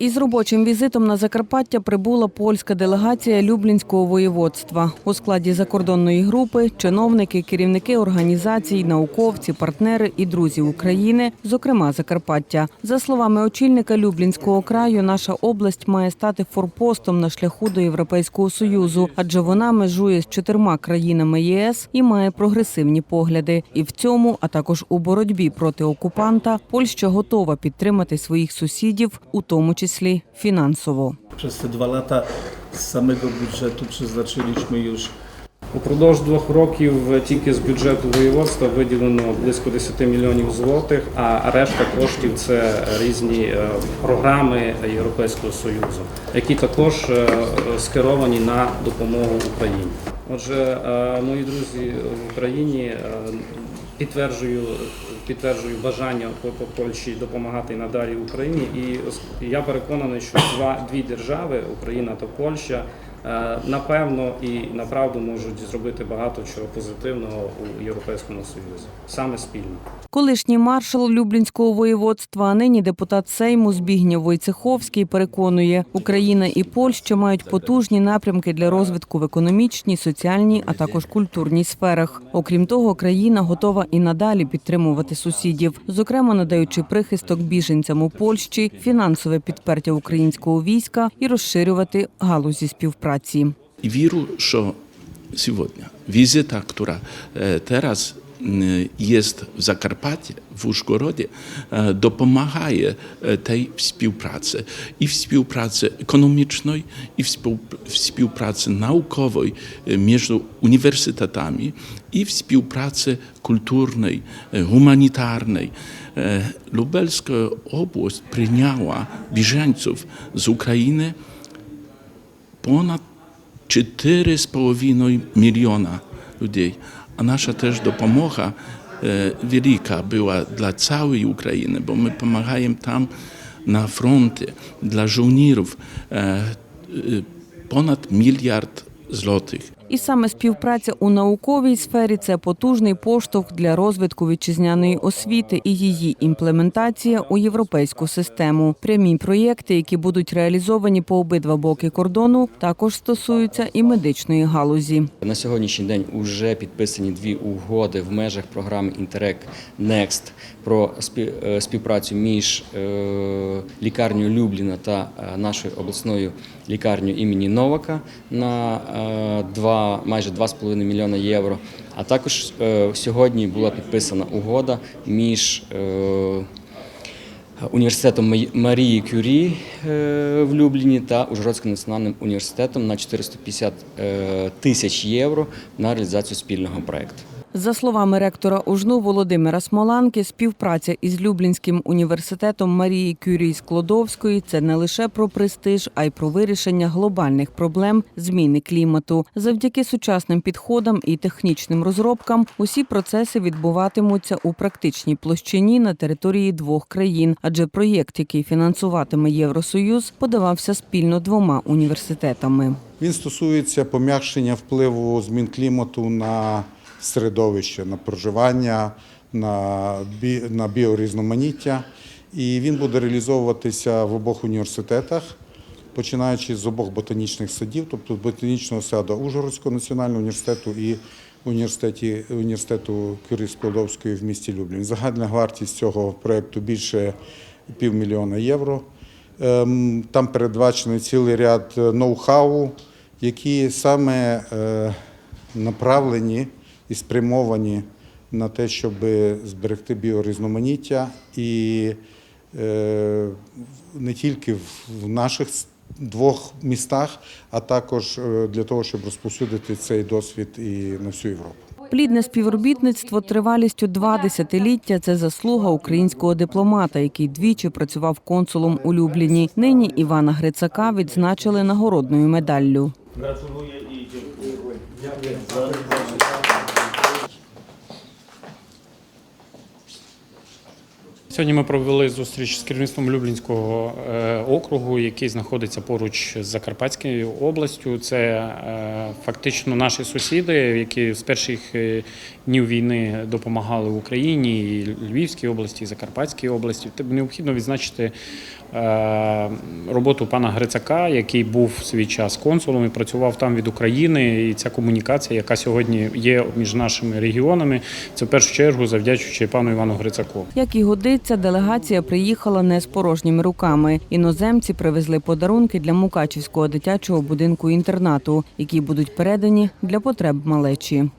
Із робочим візитом на Закарпаття прибула польська делегація Люблінського воєводства. У складі закордонної групи чиновники, керівники організацій, науковці, партнери і друзі України, зокрема Закарпаття. За словами очільника Люблінського краю, наша область має стати форпостом на шляху до Європейського союзу, адже вона межує з чотирма країнами ЄС і має прогресивні погляди. І в цьому, а також у боротьбі проти окупанта, Польща готова підтримати своїх сусідів, у тому числі фінансово. Przez te dwa lata z samego budżetu przeznaczyliśmy już Упродовж двох років тільки з бюджету воєводства виділено близько 10 мільйонів злотих, а решта коштів це різні е, програми Європейського Союзу, які також е, скеровані на допомогу Україні. Отже, е, мої друзі в Україні е, підтверджую, підтверджую бажання по- по Польщі допомагати надалі Україні, і я переконаний, що два дві держави Україна та Польща. Е, Напевно і направду можуть зробити багато чого позитивного у Європейському Союзі саме спільно. Колишній маршал Люблінського воєводства, а нині депутат Сейму Збігнєв Войцеховський переконує, Україна і Польща мають потужні напрямки для розвитку в економічній, соціальній, а також культурній сферах. Окрім того, країна готова і надалі підтримувати сусідів, зокрема надаючи прихисток біженцям у Польщі, фінансове підпертя українського війська і розширювати галузі співпраці. I wierzę, że сегодня wizyta, która e, teraz m, jest w Zakarpacie, w Uszgorodzie, e, dopomaga e, tej współpracy i współpracy ekonomicznej, i współ- współpracy naukowej e, między uniwersytetami, i współpracy kulturnej, e, humanitarnej. E, Lubelska oblast przyjęła bieżeńców z Ukrainy ponad 4,5 miliona ludzi. A nasza też dopomoga e, wielka była dla całej Ukrainy, bo my pomagamy tam na froncie dla żołnierów e, e, ponad miliard złotych. І саме співпраця у науковій сфері це потужний поштовх для розвитку вітчизняної освіти і її імплементація у європейську систему. Прямі проєкти, які будуть реалізовані по обидва боки кордону, також стосуються і медичної галузі. На сьогоднішній день вже підписані дві угоди в межах програми Interreg Next про е, співпрацю між е, лікарнею Любліна та е, нашою обласною лікарнею імені Новака на е, два, майже 2,5 мільйона євро. А також е, сьогодні була підписана угода між е, університетом Марії Кюрі е, в Любліні та Ужгородським національним університетом на 450 е, тисяч євро на реалізацію спільного проекту. За словами ректора УЖНУ Володимира Смоланки, співпраця із Люблінським університетом Марії Кюрій Склодовської це не лише про престиж, а й про вирішення глобальних проблем зміни клімату. Завдяки сучасним підходам і технічним розробкам усі процеси відбуватимуться у практичній площині на території двох країн, адже проєкт, який фінансуватиме Євросоюз, подавався спільно двома університетами. Він стосується пом'якшення впливу змін клімату на середовище, на проживання, на, бі, на біорізноманіття. І він буде реалізовуватися в обох університетах, починаючи з обох ботанічних садів, тобто ботанічного саду Ужгородського національного університету і університеті, університету Кюрі Складовської в місті Люблін. Загальна вартість цього проєкту більше півмільйона євро. Ем, Там передбачений цілий ряд ноу-хау, які саме е, направлені і спрямовані на те, щоб зберегти біорізноманіття і е, не тільки в наших двох містах, а також е, для того, щоб розповсюдити цей досвід і на всю Європу. Плідне співробітництво тривалістю два десятиліття це заслуга українського дипломата, який двічі працював консулом у Любліні. Нині Івана Грицака відзначили нагородною медаллю. gratuluję i dziękuję. Сьогодні ми провели зустріч з керівництвом Люблінського е, округу, який знаходиться поруч з Закарпатською областю. Це е, фактично наші сусіди, які з перших е, днів війни допомагали Україні, і Львівській області, і Закарпатській області. Необхідно відзначити роботу пана Грицака, який був в свій час консулом і працював там від України. І ця комунікація, яка сьогодні є між нашими регіонами, це в першу чергу завдячуючи пану Івану Грицаку. Як і годиться, делегація приїхала не з порожніми руками. Іноземці привезли подарунки для Мукачівського дитячого будинку інтернату, які будуть передані для потреб малечі.